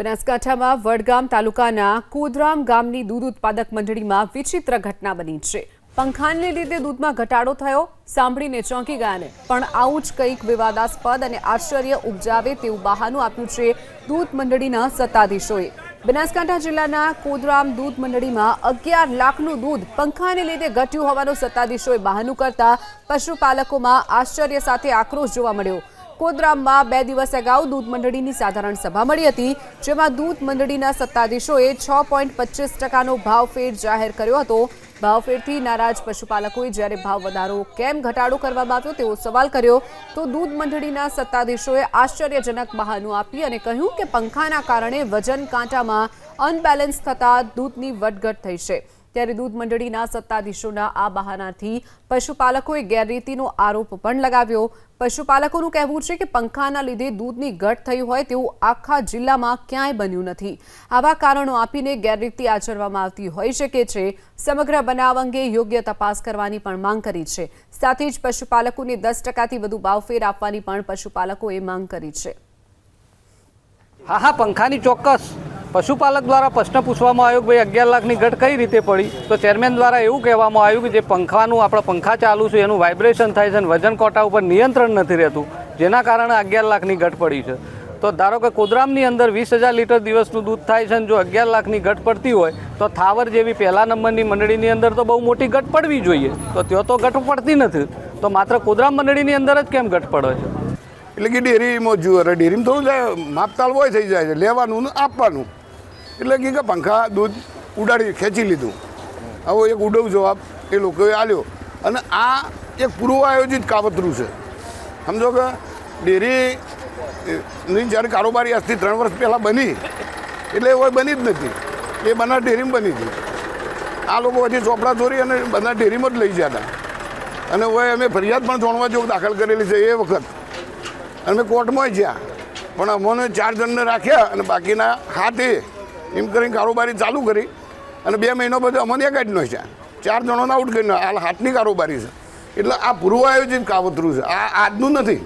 બનાસકાંઠામાં વડગામ તાલુકાના કુદરામ ગામની દૂધ ઉત્પાદક મંડળીમાં વિચિત્ર ઘટના બની છે. પંખાને લીધે દૂધમાં ઘટાડો થયો, સાંભળીને ચોંકી ગયાને પણ આવું જ કંઈક વિવાદાસ્પદ અને આશ્ચર્ય ઉપજાવે તેવું બહાનું આપ્યું છે દૂધ મંડળીના સત્તાધીશોએ. બનાસકાંઠા જિલ્લાના કોદરામ દૂધ મંડળીમાં અગિયાર લાખનું દૂધ પંખાને લીધે ઘટ્યું હોવાનું સત્તાધીશોએ બહાનું કરતા પશુપાલકોમાં આશ્ચર્ય સાથે આક્રોશ જોવા મળ્યો. કોદરામમાં બે દિવસ અગાઉ દૂધ મંડળીની સાધારણ સભા મળી હતી, જેમાં દૂધ મંડળીના સત્તાધીશોએ છ પોઈન્ટ પચીસ ટકાનો ભાવફેર જાહેર કર્યો હતો. ભાવફેરથી નારાજ પશુપાલકોએ જ્યારે ભાવ વધારો કેમ ઘટાડો કરવામાં આવ્યો તેવો સવાલ કર્યો, તો દૂધ મંડળીના સત્તાધીશોએ આશ્ચર્યજનક બહાનું આપી અને કહ્યું કે પંખાના કારણે વજન કાંટામાં અનબેલેન્સ થતાં દૂધની વટઘટ થઈ છે. ત્યારે દૂધ મંડળીના સત્તાધીશોના આ બહાનાથી પશુપાલકોએ ગેરરીતિનો આરોપ પણ લગાવ્યો. પશુપાલકોનું કહેવું છે કે પંખાના લીધે દૂધની ઘટ થઈ હોય તેવું આખા જિલ્લામાં ક્યાંય બન્યું નથી. આવા કારણો આપીને ગેરરીતિ આચરવામાં આવતી હોઈ શકે છે. સમગ્ર બનાવ અંગે યોગ્ય તપાસ કરવાની પણ માંગ કરી છે. સાથે જ પશુપાલકોને દસ ટકાથી વધુ ભાવફેર આપવાની પણ પશુપાલકોએ માંગ કરી છે. હા હા, પંખાની ચોક્કસ. પશુપાલક દ્વારા પ્રશ્ન પૂછવામાં આવ્યો કે ભાઈ અગિયાર લાખની ઘટ કઈ રીતે પડી? તો ચેરમેન દ્વારા એવું કહેવામાં આવ્યું કે જે પંખાનું, આપણા પંખા ચાલુ છે, એનું વાઇબ્રેશન થાય છે અને વજન કોટા ઉપર નિયંત્રણ નથી રહેતું, જેના કારણે અગિયાર લાખની ઘટ પડી છે. તો ધારો કે કોદરામની અંદર વીસ હજાર લીટર દિવસનું દૂધ થાય છે અને જો અગિયાર લાખની ઘટ પડતી હોય, તો થાવર જેવી પહેલા નંબરની મંડળીની અંદર તો બહુ મોટી ઘટ પડવી જોઈએ. તો ત્યાં તો ઘટ પડતી નથી. તો માત્ર કોદરામ મંડળીની અંદર જ કેમ ઘટ પડે છે? એટલે કે ડેરીમાં જુઓ, ડેરીમાં થોડું માપતાલ હોય થઈ જાય છે, લેવાનું ને આપવાનું. એટલે કે પંખા, દૂધ ઉડાડી ખેંચી લીધું. આવો એક ઉડવ જવાબ એ લોકોએ આલ્યો. અને આ એક પૂર્વ આયોજિત કાવતરું છે. સમજો કે ડેરી ની જ્યારે કારોબારી આજથી ત્રણ વર્ષ પહેલાં બની, એટલે એ બની જ નથી. એ બનાર ડેરીમાં બની હતી આ લોકો હજી ચોપડા ચોરી અને બનાસ ડેરીમાં જ લઈ ગયા હતા. અને હવે અમે ફરિયાદ પણ જોણવા જોગ દાખલ કરેલી છે એ વખત. અને અમે કોર્ટમાં ગયા. પણ અમોને ચાર જણને રાખ્યા અને બાકીના હાથે એમ કરીને કારોબારી ચાલુ કરી અને બે મહિનો પછી અમને એક જ નાખ્યા ચાર જણોને આઉટ કરીને. હાલ હાથની કારોબારી છે. એટલે આ પૂર્વ આયોજિત કાવતરું છે. આ આજનું નથી.